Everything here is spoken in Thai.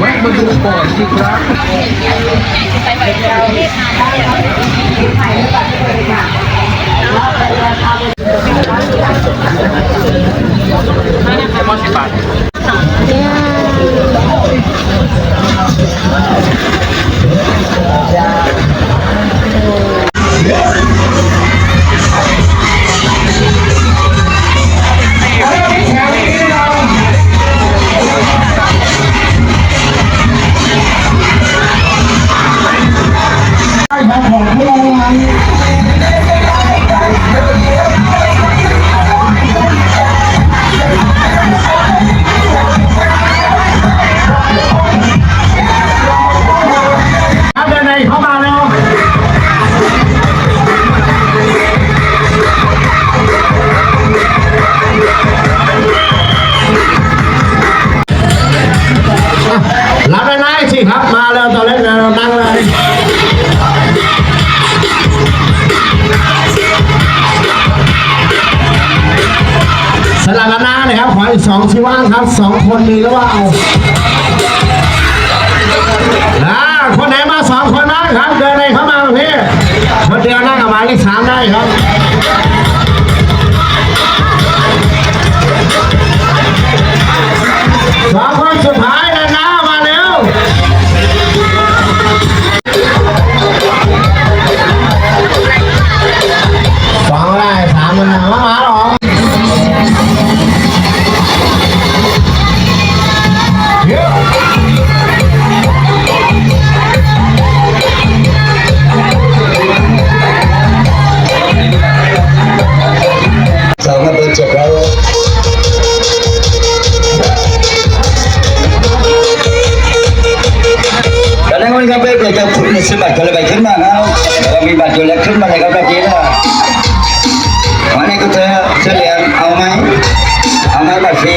แวะมาดูก่อนสิครับ แล้วตอนแรกเรานั่งเลยสลับกันหน้านะครับ ขออีกสองที่ว่างครับสองคนมีแล้วว่าเอา จะคุณสมัครก็เลยไปขึ้นมาแล้วแล้วมีบัตรอยู่แล้วขึ้นมาเลยครับแบบนี้นะวันนี้ก็เธอเฉลี่ยเอาไหมเอาไหมบัตรฟรี